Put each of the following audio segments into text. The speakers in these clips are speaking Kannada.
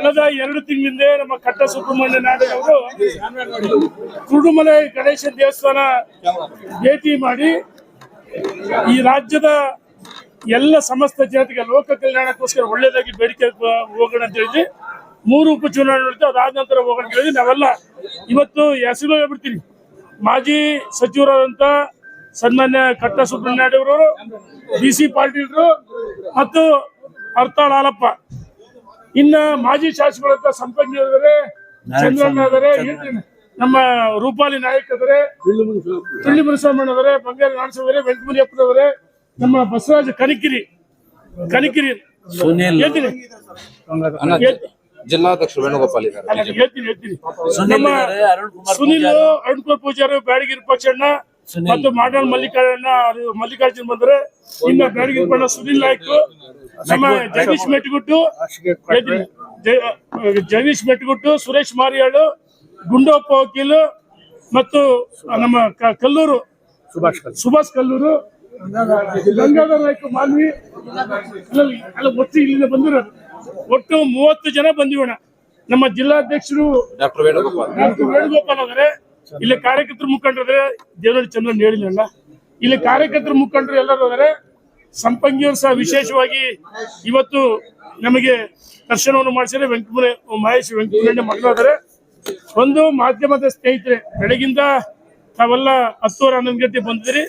ಕಳೆದ ಎರಡು ತಿಂಗಳಿಂದ ನಮ್ಮ ಕಟ್ಟ ಸುಬ್ರಹ್ಮಣ್ಯ ನಾಡಿನ ಅವರು ಕುರುಡುಮಲೆ ಗಣೇಶ ದೇವಸ್ಥಾನ ಭೇಟಿ ಮಾಡಿ ಈ ರಾಜ್ಯದ ಎಲ್ಲ ಸಮಸ್ತ ಜನತೆಗೆ ಲೋಕ ಕಲ್ಯಾಣಕ್ಕೋಸ್ಕರ ಒಳ್ಳೇದಾಗಿ ಬೇಡಿಕೆ ಹೋಗೋಣ ಅಂತ ಹೇಳಿ ಮೂರು ಉಪಚುನಾವಣೆ ನಡೆದು ಅದಾದ ನಂತರ ಹೋಗೋಣ ಅಂತ ಹೇಳಿ ನಾವೆಲ್ಲ ಇವತ್ತು ಹೆಸರು ಹೇಳ್ಬಿಡ್ತೀನಿ ಮಾಜಿ ಸಚಿವರಾದಂತ ಸನ್ಮಾನ್ಯ ಕಟ್ಟ ಸುಬ್ರಹ್ಮಣ್ಯ ಅವರು ಬಿ ಸಿ ಪಾಟೀಲ್ರು ಮತ್ತು ಅರ್ತಾಳ್ ಹಾಲಪ್ಪ. ಇನ್ನ ಮಾಜಿ ಶಾಸಕರಂತ ಸಂಪಂಗಿ ಇದಾರೆ ಚಂದ್ರಣ್ಣ ಇದಾರೆ ನಮ್ಮ ರೂಪಾಲಿ ನಾಯಕ್ ಇದ್ದಾರೆ ತಿಳ್ಳಿ ಮುನಿಸ್ವಾಮಣ್ಣ ಇದಾರೆ ಬಂಗಾರ ನಾಡಸ್ವಾಮಿ ಇದಾರೆ ವೆಂಕಟಮುನಿಯಪ್ಪ ಇದಾರೆ ನಮ್ಮ ಬಸವರಾಜ ಕನಿಕಿರಿ ಕನಿಕಿರಿ ಹೇಳ್ತೀನಿ ಹೇಳ್ತೀನಿ. ವೇಣುಗೋಪಾಲ್ ಇದ್ದಾರೆ ಹೇಳ್ತೀನಿ ಹೇಳ್ತೀನಿ ಸುನಿಲ್ ನಮ್ಮ ಅರುಣ್ ಕುಮಾರ್ ಸುನಿಲ್ ಪೂಜಾರಿ. ಅರುಣ್ ಕುಮಾರ್ ಪೂಜಾರಿ ಬ್ಯಾಡಗಿರಿ ಪಕ್ಷಣ್ಣ. ಮತ್ತು ಮಾಡಾಳ್ ಮಲ್ಲಿಕಾರ್ಜುನ ಮಲ್ಲಿಕಾರ್ಜುನ್ ಬಂದ್ರೆ ಇನ್ನ ಬ್ಯಾಡಗಿರಿ ಬಣ್ಣ ಸುನಿಲ್ ನಾಯ್ಕ್ ನಮ್ಮ ಜಗದೀಶ್ ಮೆಟ್ಗುಟ್ಟು ಜಗೀಶ್ ಜಗದೀಶ್ ಮೆಟ್ಗುಟ್ಟು ಸುರೇಶ್ ಮಾರಿಯಾಳು ಗುಂಡಪ್ಪ ವಕೀಲು ಮತ್ತು ನಮ್ಮ ಕಲ್ಲೂರು ಸುಭಾಷ್ ಕಲ್ಲೂರು. ಗಂಗಾಧರ ನಾಯ್ಕ ಮಾಲ್ವಿ ಅಲ್ಲ ಒಟ್ಟು ಇಲ್ಲಿಂದ ಬಂದಿರೋದು. ಒಟ್ಟು ಮೂವತ್ತು ಜನ ಬಂದಿವಣ ನಮ್ಮ ಜಿಲ್ಲಾಧ್ಯಕ್ಷರು ಡಾಕ್ಟರ್ ವೇಣುಗೋಪಾಲ್. ಡಾಕ್ಟರ್ ವೇಣುಗೋಪಾಲ್ ಅವರೇ. ಇಲ್ಲಿ ಕಾರ್ಯಕರ್ತರು ಮುಖಂಡರೇ. ದೇವನಹಳ್ಳಿ ಚಂದ್ರನ್ ಹೇಳಿಲ್ಲ ಇಲ್ಲಿ ಕಾರ್ಯಕರ್ತರು ಮುಖಂಡರು ಎಲ್ಲರೂ ಆದರೆ ಸಂಪಂಗಿಯವರು ಸಹ ವಿಶೇಷವಾಗಿ ಇವತ್ತು ನಮಗೆ ದರ್ಶನವನ್ನು ಮಾಡಿಸಿದ್ರೆ ವೆಂಕಟಮುನೆ, ಮಹೇಶ್ ವೆಂಕಟಮುನೆ ಮಕ್ಕಳಾದರೆ. ಒಂದು ಮಾಧ್ಯಮದ ಸ್ನೇಹಿತರೆ, ಬೆಳಗಿಂದ ತಾವೆಲ್ಲ ಹತ್ತುವರೆ, ಹನ್ನೊಂದು ಗಂಟೆ ಬಂದಿದ್ರಿ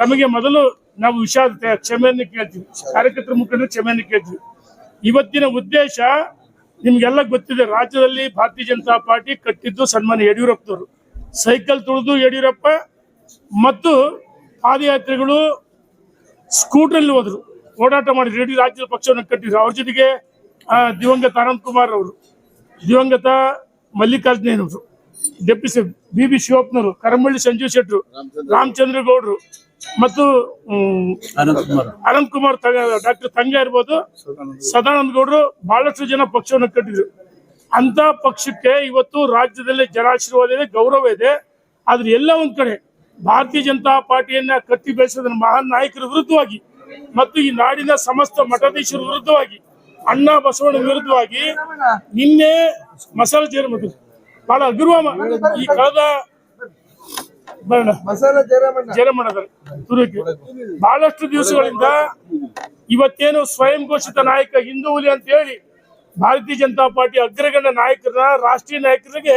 ತಮಗೆ ಮೊದಲು ನಾವು ವಿಷಾದ ಕ್ಷಮೆಯನ್ನು ಕೇಳ್ತೀವಿ. ಕಾರ್ಯಕರ್ತರ ಮುಖಂಡರು ಕ್ಷಮೆಯನ್ನು ಕೇಳ್ತೀವಿ. ಇವತ್ತಿನ ಉದ್ದೇಶ ನಿಮ್ಗೆಲ್ಲ ಗೊತ್ತಿದೆ, ರಾಜ್ಯದಲ್ಲಿ ಭಾರತೀಯ ಜನತಾ ಪಾರ್ಟಿ ಕಟ್ಟಿದ್ದು ಸನ್ಮಾನ್ಯ ಯಡಿಯೂರಪ್ಪನವರು. ಸೈಕಲ್ ತುಳಿದು ಯಡಿಯೂರಪ್ಪ ಮತ್ತು ಪಾದಯಾತ್ರಿಗಳು ಸ್ಕೂಟ್ರಲ್ಲಿ ಹೋದ್ರು. ಓಡಾಟ ಮಾಡಿದ್ರು ಇಡೀ ರಾಜ್ಯದ ಪಕ್ಷವನ್ನು ಕಟ್ಟಿದ್ರು. ಅವ್ರ ಜೊತೆಗೆ ದಿವಂಗತ ಅನಂತ್ ಕುಮಾರ್ ಅವರು. ದಿವಂಗತ ಮಲ್ಲಿಕಾರ್ಜುನಯ್ಯನವರು ಡೆಪ್ಟಿ ಸಿ ಬಿ ಬಿ ಶಿವಪ್ಪನವರು ಕರಮಳ್ಳಿ ಸಂಜೀವ್ ಶೆಟ್ರು ರಾಮಚಂದ್ರ ಗೌಡ್ರು ಮತ್ತು ಅನಂತ್ ಕುಮಾರ್. ಡಾಕ್ಟರ್ ತಂಗ ಇರ್ಬೋದು. ಸದಾನಂದ ಗೌಡರು ಬಹಳಷ್ಟು ಜನ ಪಕ್ಷವನ್ನು ಕಟ್ಟಿದ್ರು. ಅಂತ ಪಕ್ಷಕ್ಕೆ ಇವತ್ತು ರಾಜ್ಯದಲ್ಲಿ ಜನಾಶೀರ್ವಾದ ಇದೆ ಗೌರವ ಇದೆ. ಆದ್ರೆ ಎಲ್ಲ ಒಂದ್ ಕಡೆ ಭಾರತೀಯ ಜನತಾ ಪಾರ್ಟಿಯನ್ನ ಕಟ್ಟಿ ಬೆಳೆಸಿದ ಮಹಾನ್ ನಾಯಕರ ವಿರುದ್ಧವಾಗಿ ಮತ್ತು ಈ ನಾಡಿನ ಸಮಸ್ತ ಮಠಾಧೀಶರ ವಿರುದ್ಧವಾಗಿ ಅಣ್ಣಾ ಬಸವಣ್ಣ ವಿರುದ್ಧವಾಗಿ ನಿನ್ನೆ ಮಸಾಲ ಜೇರ ಮತ್ತು ಬಹಳ ಅಭಿರ್ವಾಮ ಈ ಕಳೆದ ಬರೋಣ. ಜಯರಮಣ್ಣದವರು ತುರುಕಿ. ಬಹಳಷ್ಟು ದಿವಸಗಳಿಂದ ಇವತ್ತೇನು ಸ್ವಯಂ ಘೋಷಿತ ನಾಯಕ ಹಿಂದೂ ಹುಲಿ ಅಂತ ಹೇಳಿ ಭಾರತೀಯ ಜನತಾ ಪಾರ್ಟಿ ಅಗ್ರಗಣ್ಯ ನಾಯಕರನ್ನ ರಾಷ್ಟ್ರೀಯ ನಾಯಕರಿಗೆ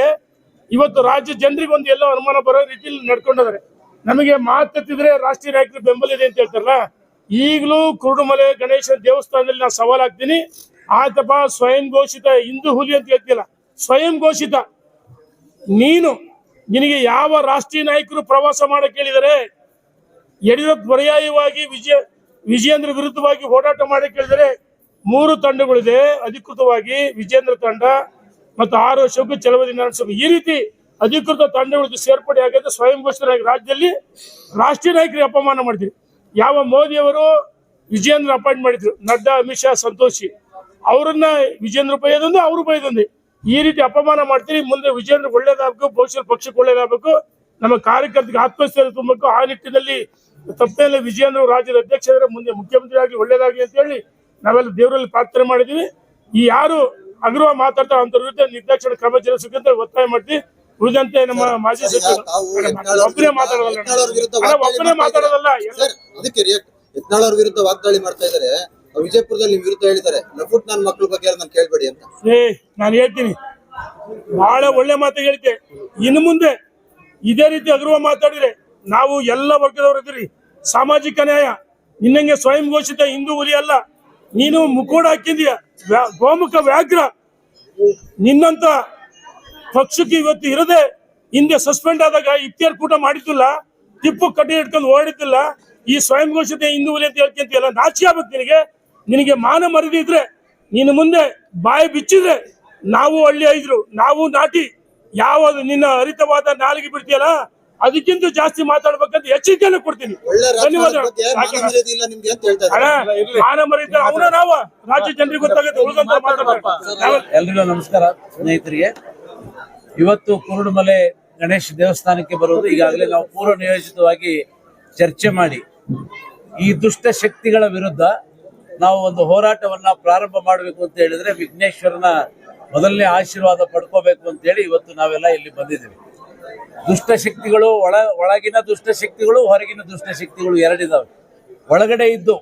ಇವತ್ತು ರಾಜ್ಯ ಜನರಿಗೆ ಒಂದು ಎಲ್ಲೋ ಅನುಮಾನ ಬರೋ ರೀತಿಯಲ್ಲಿ ನಡ್ಕೊಂಡಿದ್ದಾರೆ ನಮಗೆ ಮಾತೆತ್ತಿದ್ರೆ ರಾಷ್ಟ್ರೀಯ ನಾಯಕರ ಬೆಂಬಲ ಇದೆ ಅಂತ ಹೇಳ್ತಾರಲ್ಲ, ಈಗಲೂ ಕುರುಡುಮಲೆ ಗಣೇಶ ದೇವಸ್ಥಾನದಲ್ಲಿ ನಾನು ಸವಾಲ್ ಹಾಕ್ತೀನಿ. ಆತಪ್ಪ ಸ್ವಯಂ ಘೋಷಿತ ಹಿಂದೂ ಹುಲಿ ಅಂತ ಹೇಳ್ತಿಲ್ಲ ಸ್ವಯಂ ಘೋಷಿತ. ನೀನು ನಿನಗೆ ಯಾವ ರಾಷ್ಟ್ರೀಯ ನಾಯಕರು ಪ್ರವಾಸ ಮಾಡಕ್ಕೆ ಹೇಳಿದರೆ ಯಡಿಯೂರಪ್ಪ ಪರ್ಯಾಯವಾಗಿ ವಿಜಯ, ವಿಜಯೇಂದ್ರ ವಿರುದ್ಧವಾಗಿ ಹೋರಾಟ ಮಾಡಕ್ಕೆ ಹೇಳಿದರೆ ಮೂರು ತಂಡಗಳಿದೆ. ಅಧಿಕೃತವಾಗಿ ವಿಜೇಂದ್ರ ತಂಡ ಮತ್ತು ಆರು ವರ್ಷಕ್ಕೆ ಚಲವದಿ ನಡೆಸಬೇಕು. ಈ ರೀತಿ ಅಧಿಕೃತ ತಂಡಗಳು ಸೇರ್ಪಡೆ ಆಗಿದೆ ಸ್ವಯಂ ಘೋಷಿತರಾಗಿ ರಾಜ್ಯದಲ್ಲಿ ರಾಷ್ಟ್ರೀಯ ನಾಯಕರಿಗೆ ಅಪಮಾನ ಮಾಡಿದ್ರು. ಯಾವ ಮೋದಿಯವರು ವಿಜಯೇಂದ್ರ ಅಪಾಯಿಂಟ್ ಮಾಡಿದ್ರು. ನಡ್ಡಾ, ಅಮಿತ್ ಶಾ, ಸಂತೋಷಿ. ಅವರನ್ನ ವಿಜೇಂದ್ರ ಬೈಯದೊಂದು ಅವರು ಬೈದೊಂದು ಈ ರೀತಿ ಅಪಮಾನ ಮಾಡ್ತೀರಿ, ಮುಂದೆ ವಿಜೇಂದ್ರ ಒಳ್ಳೇದಾಗಬೇಕು ಬಹುಶಃ ಪಕ್ಷಕ್ಕೆ ಒಳ್ಳೇದಾಗಬೇಕು. ನಮ್ಮ ಕಾರ್ಯಕರ್ತರಿಗೆ ಆತ್ಮಸ್ಥೈರ್ಯ ತುಂಬಬೇಕು. ಆ ನಿಟ್ಟಿನಲ್ಲಿ ತಪ್ಪೇಲೆ ವಿಜೇಂದ್ರ ಅವರು ರಾಜ್ಯದ ಅಧ್ಯಕ್ಷರ ಮುಂದೆ ಮುಖ್ಯಮಂತ್ರಿ ಆಗಿ ಒಳ್ಳೇದಾಗಲಿ ಅಂತ ಹೇಳಿ ನಾವೆಲ್ಲ ದೇವರಲ್ಲಿ ಪ್ರಾರ್ಥನೆ ಮಾಡಿದೀವಿ ಈ ಯಾರು ಅಗರ್ವ ಮಾತಾಡ್ತಾರೆ ಅಂತ ವಿರುದ್ಧ ನಿರ್ದಾಕ್ಷಣ ಕ್ರಮ ಜರುಗಿಸಬೇಕಂತ ಒತ್ತಾಯ ಮಾಡಿ ಉಳಿದಂತೆ ನಮ್ಮ ಮಾಜಿ ಸಚಿವರು ಒಬ್ಬನೇ ಮಾತಾಡೋದಲ್ಲ. ಒಬ್ಬನೇ ಮಾತಾಡೋದಲ್ಲ ಅದಕ್ಕೆ ಯತ್ನಾಳ್ ಅವ್ರ ವಿರುದ್ಧ ವಾಗ್ದಾಳಿ ಮಾಡ್ತಾ ಇದ್ದಾರೆ. ವಿಜಯಪುರದಲ್ಲಿ ವಿರುದ್ಧ ಹೇಳಿದ್ದಾರೆ. ಲಫುಟ್ ನನ್ನ ಮಕ್ಳ ಬಗ್ಗೆ ನಾನು ಕೇಳ್ಬೇಡಿ ಅಂತ. ಏ ನಾನು ಹೇಳ್ತೀನಿ. ಬಹಳ ಒಳ್ಳೆ ಮಾತು ಹೇಳ್ತೆ ಇನ್ನು ಮುಂದೆ ಇದೇ ರೀತಿ ಅಗ್ರವ ಮಾತಾಡಿದ್ರೆ ನಾವು ಎಲ್ಲ ವರ್ಗದವರು ಇದ್ದೀರಿ. ಸಾಮಾಜಿಕ ನ್ಯಾಯ ಇನ್ನಂಗೆ ಸ್ವಯಂ ಘೋಷಿತ ಹಿಂದೂ ಹುಲಿ ಅಲ್ಲ. ನೀನು ಮುಖೋಡ ಹಾಕಿದೀಯ ಗೋಮುಖ ವ್ಯಾಘ್ರ. ನಿನ್ನಂತ ಪಕ್ಷಕ್ಕೆ ಇವತ್ತು ಇರದೆ ಹಿಂದೆ ಸಸ್ಪೆಂಡ್ ಆದಾಗ ಇಫ್ತಿಯಾರ್ ಕೂಟ ಮಾಡಿದ್ದಿಲ್ಲ, ಟಿಪ್ಪು ಕಟ್ಟಿ ಹಿಡ್ಕೊಂಡು ಓಡಿದ್ದಿಲ್ಲ ಈ ಸ್ವಯಂ ಘೋಷಿತ ಹಿಂದೂ ಅಂತ ಹೇಳ್ಕೊಂತೀಯಲ್ಲ ನಾಚಿ ಆಗ್ಬೇಕು ನಿನಗೆ. ನಿನಗೆ ಮಾನ ಮರದಿದ್ರೆ ಇದ್ರೆ ನೀನು ಮುಂದೆ ಬಾಯಿ ಬಿಚ್ಚಿದ್ರೆ ನಾವು ಹಳ್ಳಿ ಐದ್ರು ನಾವು ನಾಟಿ. ಯಾವ ನಿನ್ನ ಹರಿತವಾದ ನಾಲಿಗೆ ಬಿಡ್ತೀಯಲ್ಲ ಅದಕ್ಕಿಂತ ಜಾಸ್ತಿ ಮಾತಾಡ್ಬೇಕಂತ ಎಚ್ಚರಿಕೆಯನ್ನು ಕೊಡ್ತೀನಿ. ಅಂತ ಅವನ ನಾವು ರಾಜ್ಯ ಜನರಿಗೆ ಗೊತ್ತಾಗುತ್ತೆ ಉಳಿದಂತ ಎಲ್ರಿಗೂ ನಮಸ್ಕಾರ ಸ್ನೇಹಿತರಿಗೆ. ಇವತ್ತು ಕುರುಡುಮಲೆ ಗಣೇಶ ದೇವಸ್ಥಾನಕ್ಕೆ ಬರುವುದು ಈಗಾಗಲೇ ನಾವು ಪೂರ್ವ ನಿಯೋಜಿತವಾಗಿ ಚರ್ಚೆ ಮಾಡಿ. ಈ ದುಷ್ಟ ಶಕ್ತಿಗಳ ವಿರುದ್ಧ ನಾವು ಒಂದು ಹೋರಾಟವನ್ನ ಪ್ರಾರಂಭ ಮಾಡಬೇಕು ಅಂತ ಹೇಳಿದ್ರೆ ವಿಘ್ನೇಶ್ವರನ ಮೊದಲನೇ ಆಶೀರ್ವಾದ ಪಡ್ಕೋಬೇಕು ಅಂತೇಳಿ ಇವತ್ತು ನಾವೆಲ್ಲ ಇಲ್ಲಿ ಬಂದಿದ್ದೀವಿ. ದುಷ್ಟ ಶಕ್ತಿಗಳು ಒಳ, ಒಳಗಿನ ದುಷ್ಟಶಕ್ತಿಗಳು ಹೊರಗಿನ ದುಷ್ಟಶಕ್ತಿಗಳು ಎರಡಿದಾವೆ. ಒಳಗಡೆ ಇದ್ದು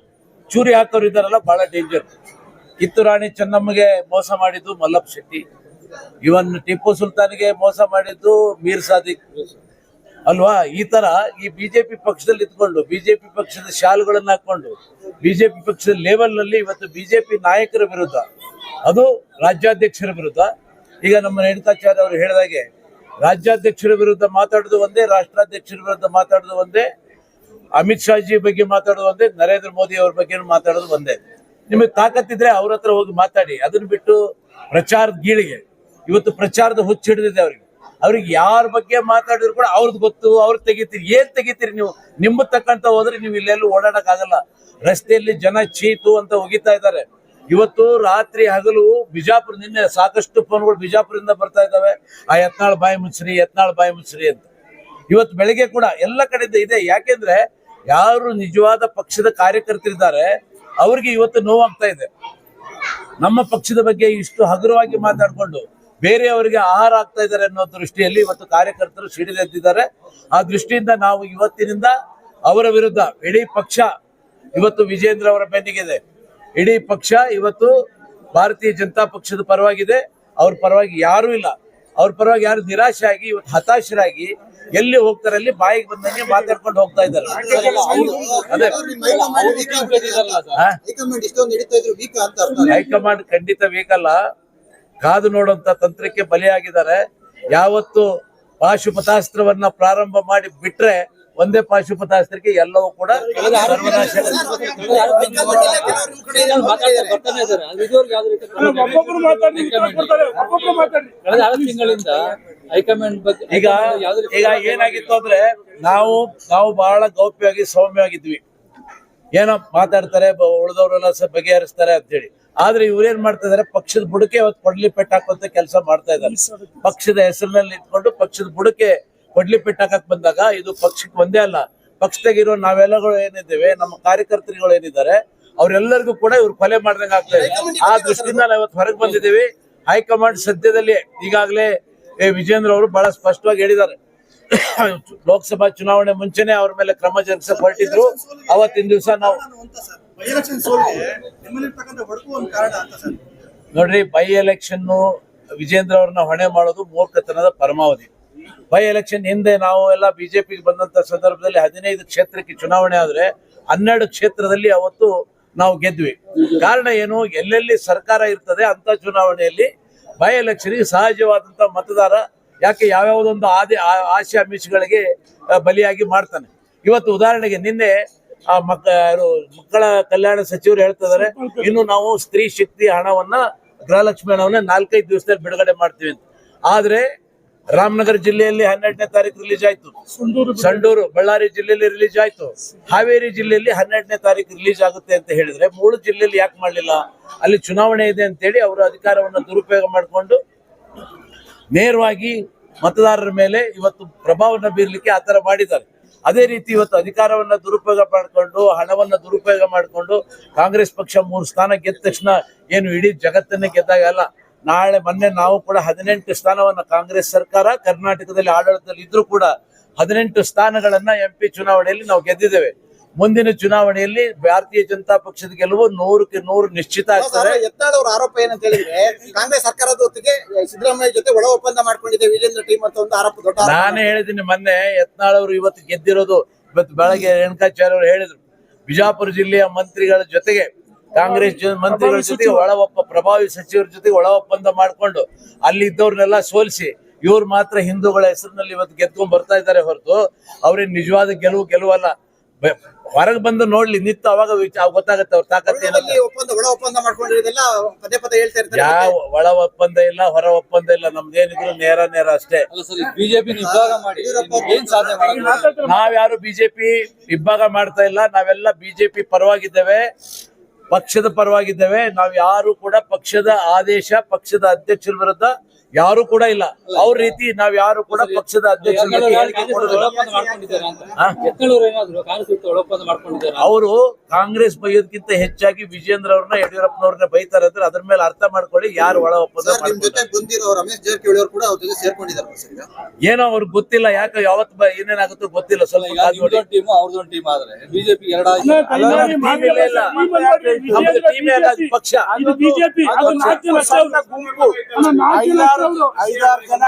ಚೂರಿ ಹಾಕೋರು ಇದ್ದಾರಲ್ಲ, ಬಹಳ ಡೇಂಜರ್ ಕಿತ್ತು ರಾಣಿ ಚೆನ್ನಮ್ಮಗೆ ಮೋಸ ಮಾಡಿದ್ದು ಮಲ್ಲಪ್ಪ ಶೆಟ್ಟಿ. ಇವನ್ ಟಿಪ್ಪು ಸುಲ್ತಾನ್ಗೆ ಮೋಸ ಮಾಡಿದ್ದು ಮೀರ್ ಸಾದಿಕ್. ಅಲ್ವಾ? ಈ ತರ ಈ ಬಿಜೆಪಿ ಪಕ್ಷದಲ್ಲಿ ಇದ್ಕೊಂಡು, ಬಿಜೆಪಿ ಪಕ್ಷದ ಶಾಲುಗಳನ್ನ ಹಾಕೊಂಡು ಬಿಜೆಪಿ ಪಕ್ಷದ ಲೆವೆಲ್ನಲ್ಲಿ ಇವತ್ತು ಬಿಜೆಪಿ ನಾಯಕರ ವಿರುದ್ಧ, ಅದು ರಾಜ್ಯಾಧ್ಯಕ್ಷರ ವಿರುದ್ಧ, ಈಗ ನಮ್ಮ ರೇಣುಕಾಚಾರ್ಯ ಅವರು ಹೇಳಿದಾಗೆ ರಾಜ್ಯಾಧ್ಯಕ್ಷರ ವಿರುದ್ಧ ಮಾತಾಡೋದು ಒಂದೇ, ರಾಷ್ಟ್ರಾಧ್ಯಕ್ಷರ ವಿರುದ್ಧ ಮಾತಾಡೋದು ಒಂದೇ, ಅಮಿತ್ ಶಾಜಿ ಬಗ್ಗೆ ಮಾತಾಡೋದು ಒಂದೇ, ನರೇಂದ್ರ ಮೋದಿ ಅವ್ರ ಬಗ್ಗೆ ಮಾತಾಡೋದು ಒಂದೇ. ನಿಮಗೆ ತಾಕತ್ತಿದ್ರೆ ಅವ್ರ ಹತ್ರ ಹೋಗಿ ಮಾತಾಡಿ. ಅದನ್ನ ಬಿಟ್ಟು ಪ್ರಚಾರದ ಗೀಳಿಗೆ. ಇವತ್ತು ಪ್ರಚಾರದ ಹುಚ್ಚು ಹಿಡಿದಿದೆ ಅವ್ರಿಗೆ. ಅವ್ರಿಗೆ ಯಾರ ಬಗ್ಗೆ ಮಾತಾಡಿದ್ರು ಕೂಡ ಅವ್ರದ್ದು ಗೊತ್ತು ಅವ್ರು ತೆಗಿತೀರಿ. ಏನ್ ತೆಗಿತೀರಿ ನೀವು? ನಿಮ್ಮ ತಕ್ಕಂತ ಹೋದ್ರೆ ನೀವು ಇಲ್ಲೆಲ್ಲೂ ಓಡಾಡಕ್ ಆಗಲ್ಲ ರಸ್ತೆಯಲ್ಲಿ ಜನ ಚೀತು ಅಂತ ಒಗಿತಾ ಇದ್ದಾರೆ. ಇವತ್ತು ರಾತ್ರಿ ಹಗಲು ಬಿಜಾಪುರ ನಿನ್ನೆ ಸಾಕಷ್ಟು ಫೋನ್ಗಳು ಬಿಜಾಪುರದಿಂದ ಬರ್ತಾ ಇದ್ದಾವೆ. ಆ ಯತ್ನಾಳ್ ಬಾಯಿ ಮುಚ್ಚ್ರಿ, ಯತ್ನಾಳ್ ಬಾಯಿ ಮುಚ್ಚ್ರಿ ಅಂತ. ಇವತ್ತು ಬೆಳಿಗ್ಗೆ ಕೂಡ ಎಲ್ಲ ಕಡೆಯಿಂದ ಇದೆ. ಯಾಕೆಂದ್ರೆ ಯಾರು ನಿಜವಾದ ಪಕ್ಷದ ಕಾರ್ಯಕರ್ತರಿದ್ದಾರೆ, ಅವ್ರಿಗೆ ಇವತ್ತು ನೋವಾಗ್ತಾ ಇದೆ. ನಮ್ಮ ಪಕ್ಷದ ಬಗ್ಗೆ ಇಷ್ಟು ಹಗುರವಾಗಿ ಮಾತಾಡ್ಕೊಂಡು ಬೇರೆಯವರಿಗೆ ಆಹಾರ ಆಗ್ತಾ ಇದ್ದಾರೆ ಅನ್ನೋ ದೃಷ್ಟಿಯಲ್ಲಿ ಇವತ್ತು ಕಾರ್ಯಕರ್ತರು ಸಿಡಿದೆದ್ದಿದ್ದಾರೆ ಆ ದೃಷ್ಟಿಯಿಂದ ನಾವು ಇವತ್ತಿನಿಂದ ಅವರ ವಿರುದ್ಧ, ಇಡೀ ಪಕ್ಷ ಇವತ್ತು ವಿಜೇಂದ್ರ ಅವರ ಬೆನ್ನಿಗಿದೆ. ಇಡೀ ಪಕ್ಷ ಇವತ್ತು ಭಾರತೀಯ ಜನತಾ ಪಕ್ಷದ ಪರವಾಗಿದೆ. ಅವ್ರ ಪರವಾಗಿ ಯಾರೂ ಇಲ್ಲ. ಅವ್ರ ಪರವಾಗಿ ಯಾರು ನಿರಾಶೆ ಆಗಿ ಇವತ್ತು ಹತಾಶರಾಗಿ ಎಲ್ಲಿ ಹೋಗ್ತಾರೆ, ಅಲ್ಲಿ ಬಾಯಿಗೆ ಬಂದಂಗೆ ಮಾತಾಡ್ಕೊಂಡು ಹೋಗ್ತಾ ಇದ್ದಾರೆ. ಹೈಕಮಾಂಡ್ ಖಂಡಿತ ಬೇಕಲ್ಲ ಕಾದು ನೋಡುವಂತ ತಂತ್ರಕ್ಕೆ ಬಲಿಯಾಗಿದ್ದಾರೆ. ಯಾವತ್ತು ಪಾಶುಪತಾಸ್ತ್ರವನ್ನ ಪ್ರಾರಂಭ ಮಾಡಿ ಬಿಟ್ರೆ ಒಂದೇ ಪಾಶುಪತಾಸ್ತ್ರಕ್ಕೆ ಎಲ್ಲವೂ ಕೂಡ ತಿಂಗಳಿಂದ ಹೈಕಮಾಂಡ್ ಬಗ್ಗೆ ಈಗ ಈಗ ಏನಾಗಿತ್ತು ಅಂದ್ರೆ ನಾವು ನಾವು ಬಹಳ ಗೌಪ್ಯವಾಗಿ ಸೌಮ್ಯವಾಗಿದ್ವಿ. ಏನೋ ಮಾತಾಡ್ತಾರೆ ಬ- ಉಳಿದವರೆಲ್ಲ ಸ ಬಗೆಹರಿಸ್ತಾರೆ ಅಂತೇಳಿ ಆದ್ರೆ ಇವ್ರೇನ್ ಮಾಡ್ತಾ ಇದಾರೆ? ಪಕ್ಷದ ಬುಡಕೆ ಅವತ್ತು ಕೊಡ್ಲಿ ಪೆಟ್ಟಾಕುವಂತ ಕೆಲಸ ಮಾಡ್ತಾ ಇದ್ದಾರೆ. ಪಕ್ಷದ ಹೆಸರಿನಲ್ಲಿ ಇಟ್ಕೊಂಡು ಪಕ್ಷದ ಬುಡಕೆ ಕೊಡ್ಲಿ ಪೆಟ್ಟು ಹಾಕಕ್ ಬಂದಾಗ ಇದು ಪಕ್ಷಕ್ಕೆ ಒಂದೇ ಅಲ್ಲ. ಪಕ್ಷದಾಗಿರೋ ನಾವೆಲ್ಲಗಳು ಏನಿದ್ದೇವೆ ನಮ್ಮ ಕಾರ್ಯಕರ್ತರುಗಳು ಏನಿದ್ದಾರೆ ಅವರೆಲ್ಲರಿಗೂ ಕೂಡ ಇವ್ರು ಕೊಲೆ ಮಾಡ್ದಂಗ ಆಗ್ತಾ ಇದೆ. ಆ ದೃಷ್ಟಿಯಿಂದ ನಾವು ಇವತ್ತು ಹೊರಗೆ ಬಂದಿದ್ದೀವಿ. ಹೈಕಮಾಂಡ್ ಸದ್ಯದಲ್ಲಿ ಈಗಾಗಲೇ ವಿಜೇಂದ್ರ ಅವರು ಬಹಳ ಸ್ಪಷ್ಟವಾಗಿ ಹೇಳಿದ್ದಾರೆ. ಲೋಕಸಭಾ ಚುನಾವಣೆ ಮುಂಚೆನೆ ಅವ್ರ ಮೇಲೆ ಕ್ರಮ ಜರುಗಿಸಕ್ ಹೊರಟಿದ್ರು ಅವತ್ತಿನ ದಿವಸ ನಾವು ನೋಡ್ರಿ ಬೈ ಎಲೆಕ್ಷನ್ ವಿಜೇಂದ್ರ ಅವ್ರನ್ನ ಹೊಣೆ ಮಾಡೋದು ಮೂರ್ಖತನದ ಪರಮಾವಧಿ. ಬೈ ಎಲೆಕ್ಷನ್ ಹಿಂದೆ ನಾವು ಎಲ್ಲ ಬಿಜೆಪಿಗೆ ಬಂದಂತ ಸಂದರ್ಭದಲ್ಲಿ ಹದಿನೈದು ಕ್ಷೇತ್ರಕ್ಕೆ ಚುನಾವಣೆ ಆದ್ರೆ ಹನ್ನೆರಡು ಕ್ಷೇತ್ರದಲ್ಲಿ ಅವತ್ತು ನಾವು ಗೆದ್ವಿ. ಕಾರಣ ಏನು? ಎಲ್ಲೆಲ್ಲಿ ಸರ್ಕಾರ ಇರ್ತದೆ ಅಂತ ಚುನಾವಣೆಯಲ್ಲಿ ಬೈ ಎಲೆಕ್ಷನ್ಗೆ ಸಹಜವಾದಂತ ಮತದಾರ ಯಾಕೆ ಯಾವ್ಯಾವುದೊಂದು ಆದಿ ಆಶೆ ಆಮಿಷಗಳಿಗೆ ಬಲಿಯಾಗಿ ಮಾಡ್ತಾನೆ. ಇವತ್ತು ಉದಾಹರಣೆಗೆ ನಿನ್ನೆ, ಆ ಮಕ್ಕ ಮಕ್ಕಳ ಕಲ್ಯಾಣ ಸಚಿವರು ಹೇಳ್ತಿದ್ದಾರೆ ಇನ್ನು ನಾವು ಸ್ತ್ರೀ ಶಕ್ತಿ ಹಣವನ್ನ ಗೃಹಲಕ್ಷ್ಮಿ ಹಣವನ್ನ ನಾಲ್ಕೈದು ದಿವಸದಲ್ಲಿ ಬಿಡುಗಡೆ ಮಾಡ್ತೀವಿ ಅಂತ. ಆದ್ರೆ ರಾಮನಗರ ಜಿಲ್ಲೆಯಲ್ಲಿ ಹನ್ನೆರಡನೇ ತಾರೀಕು ರಿಲೀಸ್ ಆಯ್ತು. ಸಂಡೂರು ಬಳ್ಳಾರಿ ಜಿಲ್ಲೆಯಲ್ಲಿ ರಿಲೀಸ್ ಆಯ್ತು. ಹಾವೇರಿ ಜಿಲ್ಲೆಯಲ್ಲಿ ಹನ್ನೆರಡನೇ ತಾರೀಕು ರಿಲೀಸ್ ಆಗುತ್ತೆ ಅಂತ ಹೇಳಿದ್ರೆ ಮೂರು ಜಿಲ್ಲೆಯಲ್ಲಿ ಯಾಕೆ ಮಾಡಲಿಲ್ಲ? ಅಲ್ಲಿ ಚುನಾವಣೆ ಇದೆ ಅಂತೇಳಿ ಅವರು ಅಧಿಕಾರವನ್ನು ದುರುಪಯೋಗ ಮಾಡಿಕೊಂಡು ನೇರವಾಗಿ ಮತದಾರರ ಮೇಲೆ ಇವತ್ತು ಪ್ರಭಾವವನ್ನು ಬೀರ್ಲಿಕ್ಕೆ ಆ ಥರ ಮಾಡಿದ್ದಾರೆ. ಅದೇ ರೀತಿ ಇವತ್ತು ಅಧಿಕಾರವನ್ನ ದುರುಪಯೋಗ ಮಾಡಿಕೊಂಡು ಹಣವನ್ನ ದುರುಪಯೋಗ ಮಾಡಿಕೊಂಡು ಕಾಂಗ್ರೆಸ್ ಪಕ್ಷ ಮೂರು ಸ್ಥಾನ ಗೆದ್ದ ತಕ್ಷಣ ಏನು ಇಡೀ ಜಗತ್ತನ್ನೇ ಗೆದ್ದಾಗ ಅಲ್ಲ ನಾಳೆ ಮೊನ್ನೆ ನಾವು ಕೂಡ ಹದಿನೆಂಟು ಸ್ಥಾನವನ್ನು ಕಾಂಗ್ರೆಸ್ ಸರ್ಕಾರ ಕರ್ನಾಟಕದಲ್ಲಿ ಆಡಳಿತದಲ್ಲಿ ಇದ್ರೂ ಕೂಡ ಹದಿನೆಂಟು ಸ್ಥಾನಗಳನ್ನ ಎಂ ಪಿ ಚುನಾವಣೆಯಲ್ಲಿ ನಾವು ಗೆದ್ದಿದ್ದೇವೆ. ಮುಂದಿನ ಚುನಾವಣೆಯಲ್ಲಿ ಭಾರತೀಯ ಜನತಾ ಪಕ್ಷದ ಗೆಲುವು ನೂರಕ್ಕೆ ನೂರು ನಿಶ್ಚಿತ ಆಗ್ತದೆ. ಎತ್ತಾಳವ್ರ ಅವ್ರ ಆರೋಪ ಏನಂತ ಹೇಳಿದ್ರೆ ಕಾಂಗ್ರೆಸ್ ಸರ್ಕಾರದ ಹೊತ್ತಿಗೆ ಸಿದ್ದರಾಮಯ್ಯ ಜೊತೆ ಒಳ ಒಪ್ಪಂದ ಮಾಡ್ಕೊಂಡಿದೆ ವಿಜೇಂದ್ರ ಟೀಮ್ ಅಂತ ಒಂದು ಆರೋಪ ದೊಡ್ಡ. ನಾನೇ ಹೇಳಿದ್ದೀನಿ ಮೊನ್ನೆ ಯತ್ನಾಳವರು ಇವತ್ತು ಗೆದ್ದಿರೋದು ಇವತ್ತು ಬೆಳಗ್ಗೆ ರೇಣುಕಾಚಾರ್ಯ ಅವರು ಹೇಳಿದ್ರು. ಬಿಜಾಪುರ ಜಿಲ್ಲೆಯ ಮಂತ್ರಿಗಳ ಜೊತೆಗೆ ಕಾಂಗ್ರೆಸ್ ಜೊ- ಮಂತ್ರಿಗಳ ಜೊತೆ ಒಳ ಒಪ್ಪ ಪ್ರಭಾವಿ ಸಚಿವರ ಜೊತೆ ಒಳ ಒಪ್ಪಂದ ಮಾಡ್ಕೊಂಡು ಅಲ್ಲಿ ಇದ್ದವ್ರನ್ನೆಲ್ಲ ಸೋಲಿಸಿ ಇವ್ರು ಮಾತ್ರ ಹಿಂದೂಗಳ ಹೆಸರಿನಲ್ಲಿ ಇವತ್ತು ಗೆದ್ಕೊಂಡ್ ಬರ್ತಾ ಇದ್ದಾರೆ ಹೊರತು ಅವ್ರೇನ್ ನಿಜವಾದ ಗೆಲುವು ಗೆಲುವಲ್ಲ ಹೊರಗೆ ಬಂದು ನೋಡ್ಲಿ ನಿತ್ತ ಅವಾಗ ಗೊತ್ತಾಗತ್ತೆ ಅವ್ರ ತಾಕತ್ ಏನಂತ. ಒಪ್ಪಂದ ಒಳ ಒಪ್ಪಂದ ಮಾಡ್ಕೊಂಡಿರೋದೆಲ್ಲ ಪದೇ ಪದೇ ಹೇಳ್ತಾ ಇರ್ತಾರೆ. ಯಾವ ಒಳ ಒಪ್ಪಂದ ಇಲ್ಲ ಹೊರ ಒಪ್ಪಂದ ಇಲ್ಲ ನಮ್ದೇನಿದ್ರು ನೇರ ನೇರ ಅಷ್ಟೇ. ಬಿಜೆಪಿ ವಿಭಾಗ ಮಾಡಿ ನೀವು ಏನ್ ಸಾಧನೆ ಮಾಡಿದ್ರೆ ನಾವ್ಯಾರು ಬಿಜೆಪಿ ಇಬ್ಬಾಗ ಮಾಡ್ತಾ ಇಲ್ಲ ನಾವೆಲ್ಲ ಬಿಜೆಪಿ ಪರವಾಗಿದ್ದೇವೆ. ಪಕ್ಷದ ಪರವಾಗಿದ್ದೇವೆ. ನಾವು ಯಾರು ಕೂಡ ಪಕ್ಷದ ಆದೇಶ ಪಕ್ಷದ ಅಧ್ಯಕ್ಷರ ವಿರುದ್ಧ ಯಾರು ಕೂಡ ಇಲ್ಲ. ಅವ್ರ ರೀತಿ ನಾವ್ ಯಾರು ಕೂಡ ಪಕ್ಷದ ಅಧ್ಯಕ್ಷ ಅವರು ಕಾಂಗ್ರೆಸ್ ಬೈಯೋದಕ್ಕಿಂತ ಹೆಚ್ಚಾಗಿ ವಿಜೇಂದ್ರ ಅವ್ರನ್ನ ಯಡಿಯೂರಪ್ಪನವ್ರನ್ನ ಬೈತಾರೆ ಅಂದ್ರೆ ಅದ್ರ ಮೇಲೆ ಅರ್ಥ ಮಾಡ್ಕೊಳ್ಳಿ ಯಾರು ಒಳ ಒಪ್ಪಂದ ಸರ್ ಜೊತೆ ಮಾಡ್ಕೊಂಡಿದ್ದಾರೆ. ರಮೇಶ್ ಜಾರಕಿಹೊಳಿ ಅವರು ಕೂಡ ಅವ್ರ ಜೊತೆ ಸೇರ್ಕೊಂಡಿದ್ದಾರೆ ಸರ್ ಈಗ? ಏನೋ ಅವ್ರಿಗೆ ಗೊತ್ತಿಲ್ಲ ಯಾಕೆ ಯಾವತ್ ಬ- ಏನೇನಾಗುತ್ತೋ ಗೊತ್ತಿಲ್ಲ. ಸ್ವಲ್ಪ ಟೀಮ್ ಅವ್ರದೊಂದು ಟೀಮ್ ಆದ್ರೆ. ಬಿಜೆಪಿ ಎರಡಾಗಿ ಪಕ್ಷ. ಬಿಜೆಪಿ ಜನ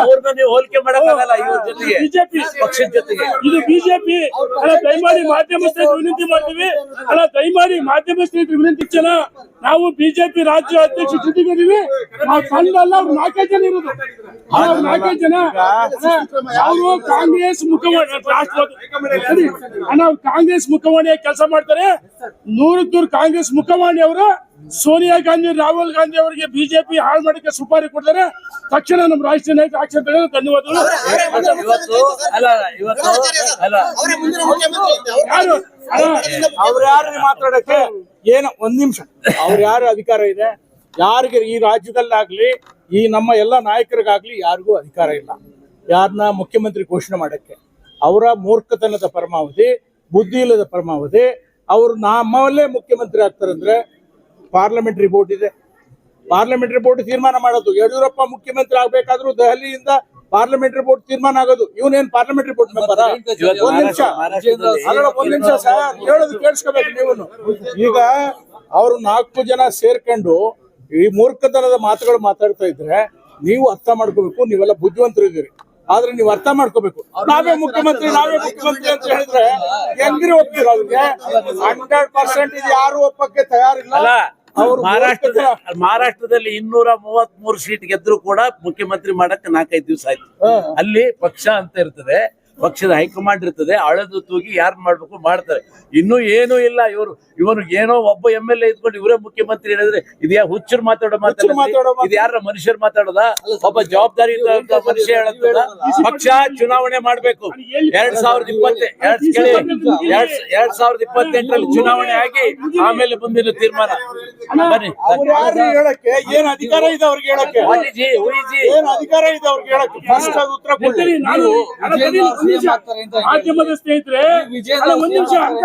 ಅವ್ರನ್ನ ನೀವು ಹೋಲಿಕೆ ಮಾಡಕ್ಕಾಗಲ್ಲ ಇವ್ರ ಜೊತೆಗೆ ಬಿಜೆಪಿ. ಪಕ್ಷದ ಜೊತೆಗೆ. ಇದು ಬಿಜೆಪಿ. ಅಲ್ಲ ದಯಮಾಡಿ ಮಾಧ್ಯಮ ಸ್ನೇಹಿತರು ವಿನಂತಿ ಮಾಡ್ತೀವಿ. ಅಲ್ಲ ದಯಮಾಡಿ ಮಾಧ್ಯಮ ಸ್ನೇಹಿತರು ವಿನಂತಿ ಜನ ನಾವು ಬಿಜೆಪಿ ರಾಜ್ಯ ಅಧ್ಯಕ್ಷ ಜೊತೆಗಿದ್ದೀವಿ ನಾವು ಸಣ್ಣ ಅಲ್ಲ ಅವ್ರು ನಾಲ್ಕೈದು ಜನ ಇರೋದು. ಆ ಅವ್ರು ನಾಲ್ಕೈದು ಜನ. ಅವರು ಕಾಂಗ್ರೆಸ್ ಮುಖವಾಣಿ ಅಣ್ಣ ಅವ್ರು ಕಾಂಗ್ರೆಸ್ ಮುಖವಾಣಿಯಾಗಿ ಕೆಲಸ ಮಾಡ್ತಾರೆ. ನೂರಕ್ಕೆ ನೂರು ಕಾಂಗ್ರೆಸ್ ಮುಖವಾಣಿ ಅವರು ಸೋನಿಯಾ ಗಾಂಧಿ ರಾಹುಲ್ ಗಾಂಧಿ ಅವರಿಗೆ ಬಿಜೆಪಿ ಹಾಳು ಮಾಡಕ್ಕೆ ಸುಪಾರಿ ಕೊಡ್ತಾರೆ. ತಕ್ಷಣ ನಮ್ಮ ರಾಷ್ಟ್ರೀಯ ನಾಯಕ ಆಕ್ಷನ್ ತಗೊಂಡು ಧನ್ಯವಾದಗಳು. ಇವತ್ತು ಅಲ್ಲ ಇವತ್ತು ಅಲ್ಲ. ಅವರೇ ಮುಂದಿನ ಮುಖ್ಯಮಂತ್ರಿ ಅಂತ ಅವ್ರು ಯಾರು? ಅಲ್ಲ, ಅವ್ರ ಯಾರು ಮಾತಾಡಕ್ಕೆ? ಏನು ಒಂದ್ ನಿಮಿಷ. ಅವ್ರ ಯಾರು ಅಧಿಕಾರ ಇದೆ? ಯಾರಿಗೆ ಈ ರಾಜ್ಯದಲ್ಲಾಗ್ಲಿ ಈ ನಮ್ಮ ಎಲ್ಲ ನಾಯಕರಿಗಾಗ್ಲಿ ಯಾರಿಗೂ ಅಧಿಕಾರ ಇಲ್ಲ. ಯಾರನ್ನ ಮುಖ್ಯಮಂತ್ರಿ ಘೋಷಣೆ ಮಾಡಕ್ಕೆ. ಅವರ ಮೂರ್ಖತನದ ಪರಮಾವಧಿ ಬುದ್ಧಿ ಇಲ್ಲದ ಪರಮಾವಧಿ ಅವ್ರು ನಮ್ಮಲ್ಲೇ ಮುಖ್ಯಮಂತ್ರಿ ಆಗ್ತಾರಂದ್ರೆ ಪಾರ್ಲಿಮೆಂಟರಿ ರಿಪೋರ್ಟ್ ಇದೆ. ಪಾರ್ಲಿಮೆಂಟ್ ರಿಪೋರ್ಟ್ ತೀರ್ಮಾನ ಮಾಡೋದು. ಯಡಿಯೂರಪ್ಪ ಮುಖ್ಯಮಂತ್ರಿ ಆಗ್ಬೇಕಾದ್ರೂ ದೆಹಲಿಯಿಂದ ಪಾರ್ಲಿಮೆಂಟ್ ರಿಪೋರ್ಟ್ ತೀರ್ಮಾನ ಆಗೋದು. ಇವನೇನ್ ಪಾರ್ಲಿಮೆಂಟ್ ರಿಪೋರ್ಟ್ ಮೆಂಬರ್? ಒಂದ್ ನಿಮಿಷ. ಅಲ್ಲ ಒಂದ್ ನಿಮಿಷ ಸರ್. ಹೇಳೋದು ಕೇಳಿಸ್ಕೋಬೇಕು ನೀವು ಈಗ ಅವರು ನಾಲ್ಕು ಜನ ಸೇರ್ಕೊಂಡು ಈ ಮೂರ್ಖತನದ ಮಾತುಗಳು ಮಾತಾಡ್ತಾ ಇದ್ರೆ ನೀವು ಅರ್ಥ ಮಾಡ್ಕೋಬೇಕು. ನೀವೆಲ್ಲ ಬುದ್ಧಿವಂತರು ಇದ್ದೀರಿ ಆದ್ರೆ ನೀವು ಅರ್ಥ ಮಾಡ್ಕೋಬೇಕು. ನಾವೇ ಮುಖ್ಯಮಂತ್ರಿ ನಾವೇ ಮುಖ್ಯಮಂತ್ರಿ ಅಂತ ಹೇಳಿದ್ರೆ ಹೆಂಗ್ರಿ ಒಪ್ತೀರ ಅವ್ರಿಗೆ? ಹಂಡ್ರೆಡ್ ಪರ್ಸೆಂಟ್ ಇದು ಯಾರು ಒಪ್ಪಕ್ಕೆ ತಯಾರಿಲ್ಲ? ಮಹಾರಾಷ್ಟ್ರದ ಮಹಾರಾಷ್ಟ್ರದಲ್ಲಿ ಇನ್ನೂರ ಮೂವತ್ತ್ ಮೂರು ಸೀಟ್ ಗೆದ್ರು ಕೂಡ ಮುಖ್ಯಮಂತ್ರಿ ಮಾಡಕ್ಕೆ ನಾಲ್ಕೈದು ದಿವಸ ಆಯ್ತು. ಅಲ್ಲಿ ಪಕ್ಷ ಅಂತ ಇರ್ತದೆ. ಪಕ್ಷದ ಹೈಕಮಾಂಡ್ ಇರ್ತದೆ ಅಳದು ತೂಗಿ ಯಾರು ಮಾಡ್ಬೇಕು ಮಾಡ್ತಾರೆ. ಇನ್ನೂ ಏನೂ ಇಲ್ಲ ಇವರು ಇವನು ಏನೋ ಒಬ್ಬ ಎಂ ಎಲ್ ಎ ಇದ್ಕೊಂಡು ಇವರೇ ಮುಖ್ಯಮಂತ್ರಿ ಹೇಳಿದ್ರೆ ಇದು ಯಾ ಹುಚ್ಚರು ಮಾತಾಡೋ ಮಾತಾಡೋದು ಮಾತಾಡೋ ಇದು ಯಾರ ಮನುಷ್ಯರು ಮಾತಾಡೋದ? ಒಬ್ಬ ಜವಾಬ್ದಾರಿ ಮನುಷ್ಯ ಹೇಳ ಪಕ್ಷ ಚುನಾವಣೆ ಮಾಡ್ಬೇಕು. ಎರಡ್ ಸಾವಿರದ ಇಪ್ಪತ್ತೆ ಎರಡ್ ಕೇಳಿ. ಎರಡ್ ಸಾವಿರದ ಇಪ್ಪತ್ತೆಂಟರಲ್ಲಿ ಚುನಾವಣೆ ಆಗಿ ಆಮೇಲೆ ಮುಂದಿನ ತೀರ್ಮಾನ. ಬನ್ನಿ. ಹೇಳಕ್ಕೆ? ಏನ್ ಅಧಿಕಾರ ಇದೆ ಅವ್ರಿಗೆ ಹೇಳಕ್ಕೆ? ಏನ್ ಅಧಿಕಾರ ಇದೆ ಅವ್ರಿಗೆ ಹೇಳಕ್ಕೆ? ಫಸ್ಟ್ ಉತ್ತರ ಕೊಡಿ ಮಾಧ್ಯಮದ ಸ್ನೇಹಿತರೆ ಒಂದ್ ನಿಮಿಷ ಅಣ್ಣ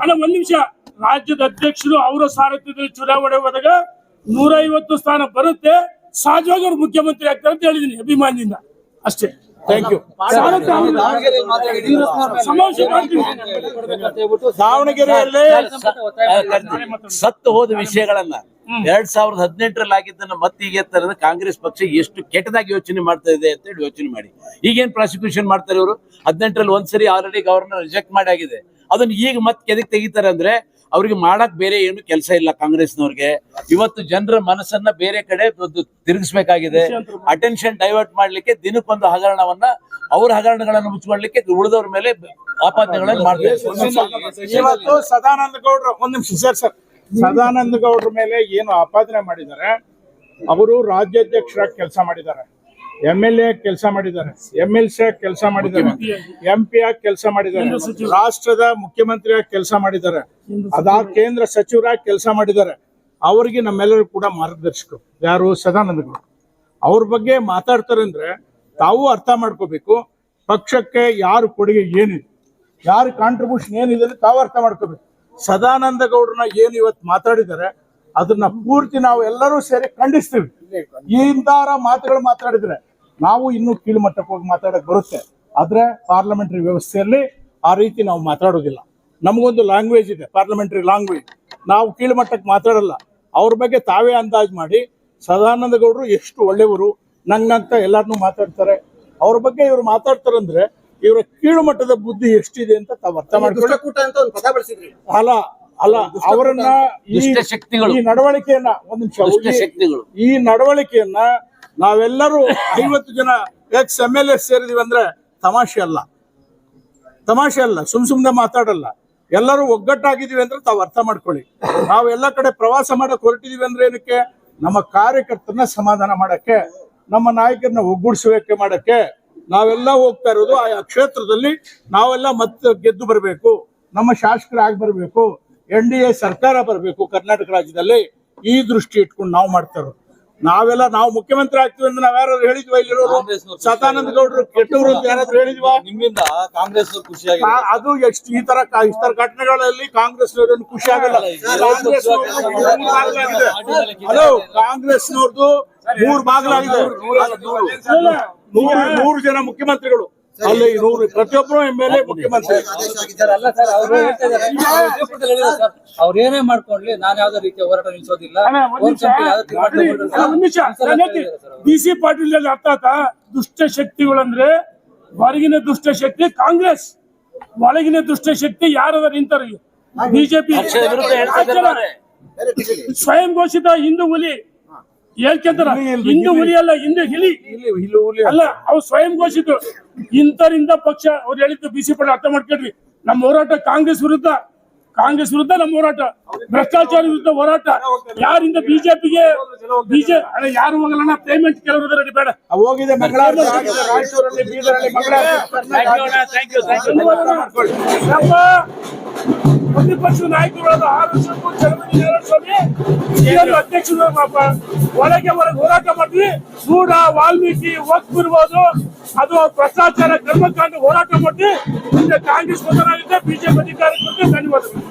ಅಲ್ಲ ಒಂದ್ ನಿಮಿಷ. ರಾಜ್ಯದ ಅಧ್ಯಕ್ಷರು ಅವರ ಸಾರಥ್ಯದಲ್ಲಿ ಚುನಾವಣೆ ಹೋದಾಗ ನೂರ ಐವತ್ತು ಸ್ಥಾನ ಬರುತ್ತೆ. ಸಹಜವಾಗಿ ಅವ್ರು ಮುಖ್ಯಮಂತ್ರಿ ಆಗ್ತಾರೆ ಅಂತ ಹೇಳಿದೀನಿ ಅಭಿಮಾನಿಯಿಂದ. ಅಷ್ಟೇ. ಥ್ಯಾಂಕ್ ಯು ದಾವಣಗೆರೆಯಲ್ಲಿ ಸತ್ತು ಹೋದ ವಿಷಯಗಳನ್ನ ಎರಡ್ ಸಾವಿರದ ಹದಿನೆಂಟರಲ್ಲಿ ಆಗಿದ್ದನ್ನ ಮತ್ತೆ ಈಗ ತರದ ಕಾಂಗ್ರೆಸ್ ಪಕ್ಷ ಎಷ್ಟು ಕೆಟ್ಟದಾಗಿ ಯೋಚನೆ ಮಾಡ್ತಾ ಇದೆ ಅಂತ ಹೇಳಿ ಯೋಚನೆ ಮಾಡಿ. ಈಗೇನ್ ಪ್ರಾಸಿಕ್ಯೂಷನ್ ಮಾಡ್ತಾರೆ ಇವರು? ಹದಿನೆಂಟರಲ್ಲಿ ಒಂದ್ಸರಿ ಆಲ್ರೆಡಿ ಗವರ್ನರ್ ರಿಜೆಕ್ಟ್ ಮಾಡಿ ಆಗಿದೆ. ಅದನ್ನ ಈಗ ಮತ್ತೆ ಕೆದಕ್ ತೆಗಿತಾರೆ ಅಂದ್ರೆ ಅವ್ರಿಗೆ ಮಾಡಕ್ ಬೇರೆ ಏನು ಕೆಲಸ ಇಲ್ಲ ಕಾಂಗ್ರೆಸ್ನವ್ರಿಗೆ. ಇವತ್ತು ಜನರ ಮನಸ್ಸನ್ನ ಬೇರೆ ಕಡೆ ತಿರುಗಿಸಬೇಕಾಗಿದೆ. ಅಟೆನ್ಷನ್ ಡೈವರ್ಟ್ ಮಾಡ್ಲಿಕ್ಕೆ ದಿನಕ್ಕೊಂದು ಹಗರಣವನ್ನ ಅವ್ರ ಹಗರಣಗಳನ್ನು ಮುಚ್ಚಿಕೊಳ್ಳಿಕ್ಕೆ ಉಳಿದವ್ರ ಮೇಲೆ ಆಪಾದನೆಗಳನ್ನು ಮಾಡ್ತಾರೆ ಇವತ್ತು ಸದಾನಂದ ಗೌಡ್ರು ಮೇಲೆ ಏನು ಆಪಾದನೆ ಮಾಡಿದ್ದಾರೆ ಅವರು ರಾಜ್ಯಾಧ್ಯಕ್ಷರಾಗಿ ಕೆಲಸ ಮಾಡಿದ್ದಾರೆ. ಎಂ ಎಲ್ ಎ ಕೆಲಸ ಮಾಡಿದ್ದಾರೆ ಎಂ ಎಲ್ ಸಿ ಕೆಲಸ ಮಾಡಿದ್ದಾರೆ ಎಂ ಪಿ ಆಗಿ ಕೆಲಸ ಮಾಡಿದ್ದಾರೆ ರಾಷ್ಟ್ರದ ಮುಖ್ಯಮಂತ್ರಿಯಾಗಿ ಕೆಲಸ ಮಾಡಿದ್ದಾರೆ ಅದಾ ಕೇಂದ್ರ ಸಚಿವರಾಗಿ ಕೆಲಸ ಮಾಡಿದ್ದಾರೆ. ಅವರಿಗೆ ನಮ್ಮೆಲ್ಲರೂ ಕೂಡ ಮಾರ್ಗದರ್ಶಕರು ಯಾರು ಸದಾನಂದ ಗೌಡ್ರು ಅವ್ರ ಬಗ್ಗೆ ಮಾತಾಡ್ತಾರೆ ಅಂದ್ರೆ ತಾವು ಅರ್ಥ ಮಾಡ್ಕೋಬೇಕು ಪಕ್ಷಕ್ಕೆ ಯಾರು ಕೊಡುಗೆ ಏನಿದೆ ಯಾರು ಕಾಂಟ್ರಿಬ್ಯೂಷನ್ ಏನಿದೆ ತಾವು ಅರ್ಥ ಮಾಡ್ಕೋಬೇಕು. ಸದಾನಂದ ಗೌಡ್ರನ್ನ ಏನು ಇವತ್ತು ಮಾತಾಡಿದ್ದಾರೆ, ಅದನ್ನ ಪೂರ್ತಿ ನಾವು ಎಲ್ಲರೂ ಸೇರಿ ಖಂಡಿಸ್ತೀವಿ. ಇಂತಾರ ಮಾತುಗಳು ಮಾತಾಡಿದ್ರೆ ನಾವು ಇನ್ನೂ ಕೀಳುಮಟ್ಟಕ್ಕೆ ಹೋಗಿ ಮಾತಾಡಕ್ ಬರುತ್ತೆ. ಆದ್ರೆ ಪಾರ್ಲಿಮೆಂಟರಿ ವ್ಯವಸ್ಥೆಯಲ್ಲಿ ಆ ರೀತಿ ನಾವು ಮಾತಾಡೋದಿಲ್ಲ. ನಮಗೊಂದು ಲ್ಯಾಂಗ್ವೇಜ್ ಇದೆ ಪಾರ್ಲಿಮೆಂಟರಿ ಲ್ಯಾಂಗ್ವೇಜ್ ನಾವು ಕೀಳುಮಟ್ಟಕ್ಕೆ ಮಾತಾಡಲ್ಲ. ಅವ್ರ ಬಗ್ಗೆ ತಾವೇ ಅಂದಾಜು ಮಾಡಿ ಸದಾನಂದ ಗೌಡರು ಎಷ್ಟು ಒಳ್ಳೆಯವರು, ನಂಗಂತ ಎಲ್ಲಾರನ್ನೂ ಮಾತಾಡ್ತಾರೆ. ಅವ್ರ ಬಗ್ಗೆ ಇವ್ರು ಮಾತಾಡ್ತಾರಂದ್ರೆ ಇವರ ಕೀಳು ಮಟ್ಟದ ಬುದ್ಧಿ ಎಷ್ಟಿದೆ ಅಂತ ತಾವು ಅರ್ಥ ಮಾಡಿಕೊಳ್ಳಿ. ಅಲ್ಲ ಅಲ್ಲ ಅವರನ್ನ ಈ ದುಷ್ಟ ಶಕ್ತಿಗಳು. ಈ ನಡವಳಿಕೆಯನ್ನ ಒಂದ್ ನಿಮಿಷ ಈ- ಶಕ್ತಿಗಳು. ಈ ನಡವಳಿಕೆಯನ್ನ ನಾವೆಲ್ಲರೂ ಐವತ್ತು ಜನ ಎಕ್ಸ್ ಎಂ ಎಲ್ ಎ ಸೇರಿದೀವಿ ಅಂದ್ರೆ ತಮಾಷೆ ಅಲ್ಲ. ತಮಾಷೆ ಅಲ್ಲ ಸುಮ್ ಸುಮ್ನೆ ಮಾತಾಡಲ್ಲ. ಎಲ್ಲರೂ ಒಗ್ಗಟ್ಟಾಗಿದೀವಿ ಅಂದ್ರೆ ತಾವು ಅರ್ಥ ಮಾಡ್ಕೊಳ್ಳಿ. ನಾವೆಲ್ಲ ಎಲ್ಲ ಕಡೆ ಪ್ರವಾಸ ಮಾಡಕ್ ಹೊರಟಿದೀವಿ ಅಂದ್ರೆ ಏನಕ್ಕೆ? ನಮ್ಮ ಕಾರ್ಯಕರ್ತರನ್ನ ಸಮಾಧಾನ ಮಾಡಕ್ಕೆ ನಮ್ಮ ನಾಯಕರನ್ನ ಒಗ್ಗೂಡಿಸುವಿಕೆ ಮಾಡಕ್ಕೆ ನಾವೆಲ್ಲ ಹೋಗ್ತಾ ಇರೋದು ಆ ಕ್ಷೇತ್ರದಲ್ಲಿ ನಾವೆಲ್ಲ ಮತ್ತೆ ಗೆದ್ದು ಬರಬೇಕು. ನಮ್ಮ ಶಾಸಕರಾಗಿ ಬರಬೇಕು. ಎನ್ ಡಿ ಎ ಸರ್ಕಾರ ಬರಬೇಕು ಕರ್ನಾಟಕ ರಾಜ್ಯದಲ್ಲಿ. ಈ ದೃಷ್ಟಿ ಇಟ್ಕೊಂಡು ನಾವು ಮಾಡ್ತಾರೋ ನಾವೆಲ್ಲ ನಾವು ಮುಖ್ಯಮಂತ್ರಿ ಆಗ್ತೀವಿ ಅಂತ ನಾವ್ ಯಾರಾದ್ರೂ ಹೇಳಿದ್ವಾ ಇಲ್ಲಿರೋರು? ಸದಾನಂದ ಗೌಡರು ಕೆಟ್ಟವರು ಅಂತ ಯಾರಾದ್ರೂ ಹೇಳಿದ್ವಾ? ನಿಮ್ಮಿಂದ ಕಾಂಗ್ರೆಸ್ ಖುಷಿ ಆ- ಅದು ಎಷ್ಟು ಈ ತರ ಇಷ್ಟರ ಈ ತರ ಘಟನೆಗಳಲ್ಲಿ ಕಾಂಗ್ರೆಸ್ ಖುಷಿ ಆಗಲ್ಲ. ಕಾಂಗ್ರೆಸ್ನವ್ರು ಹಲೋ ಕಾಂಗ್ರೆಸ್ನವ್ರದ್ದು ಮೂರ್ ಬಾಗಿಲಾಗಿದೆ ಮೂರು ನೂರು ಜನ ಮುಖ್ಯಮಂತ್ರಿಗಳು. ಅಲ್ಲಿ ನೂರು ಪ್ರತಿಯೊಬ್ಬರು ಎಂ ಎಲ್ ಎ ಮುಖ್ಯಮಂತ್ರಿ. ಅಲ್ಲ ಸರ್ ಅವ್ರು ಅವ್ರು ಏನೇ ಮಾಡ್ಕೊಂಡ್ಲಿ ನಾನು ಯಾವ್ದೇ ರೀತಿಯ ಹೋರಾಟ ನಿಲ್ಸೋದಿಲ್ಲ. ಬಿ ಸಿ ಪಾಟೀಲ್ ಅಲ್ಲಿ ಅರ್ಥ ಆತ ದುಷ್ಟ ಶಕ್ತಿಗಳಂದ್ರೆ ಹೊರಗಿನ ದುಷ್ಟ ಶಕ್ತಿ ಕಾಂಗ್ರೆಸ್. ಒಳಗಿನ ದುಷ್ಟ ಶಕ್ತಿ ಯಾರದ ನಿಂತಾರ? ಬಿಜೆಪಿ ಸ್ವಯಂ ಘೋಷಿತ ಹಿಂದೂ ಹುಲಿ ಹೇಳ್ಕೊಂತಾರ? ಹಿಂದೂ ಹುಲಿ ಅಲ್ಲ ಹಿಂದೆ ಹಿಲಿ ಅಲ್ಲ. ಅವ್ ಸ್ವಯಂ ಘೋಷಿತ ಇಂತರಿಂದ ಪಕ್ಷ ಅವ್ರು ಹೇಳಿದ್ದು ಬಿಸಿ ಪಡೆ ಅರ್ಥ ಮಾಡ್ಕೊಳ್ರಿ ನಮ್ಮ ಹೋರಾಟ ಕಾಂಗ್ರೆಸ್ ವಿರುದ್ಧ. ಕಾಂಗ್ರೆಸ್ ವಿರುದ್ಧ ನಮ್ಮ ಹೋರಾಟ. ಭ್ರಷ್ಟಾಚಾರ ವಿರುದ್ಧ ಹೋರಾಟ. ಯಾರಿಂದ ಬಿಜೆಪಿಗೆ ಬಿಜೆಪಿ ಯಾರು ಹೋಗಲ್ಲ ಪೇಮೆಂಟ್ ಕೆಲವರು ಬೇಡ. ಹೋಗಿದೆ ನಮ್ಮ ಪ್ರತಿಪಕ್ಷ ನಾಯಕರಾದ ಆರ್ ವರ್ಷಕ್ಕೂ ಚಲಮಣಿ ಸ್ವಾಮಿ ಏನು ಅಧ್ಯಕ್ಷರು ಒಳಗೆ ಹೊರಗೆ ಹೋರಾಟ ಮಾಡ್ತೀವಿ. ಸೂಡ, ವಾಲ್ಮೀಕಿ ವಕ್ಫ್ ಇರ್ಬೋದು ಅದು ಭ್ರಷ್ಟಾಚಾರ ಕರ್ಮಕಾಂಡ ಹೋರಾಟ ಮಾಡ್ತೀವಿ. ಮುಂದೆ ಕಾಂಗ್ರೆಸ್ ಬದಲಾಗಿದೆ ಬಿಜೆಪಿ ಅಧಿಕಾರಕ್ಕೆ ಧನ್ಯವಾದಗಳು.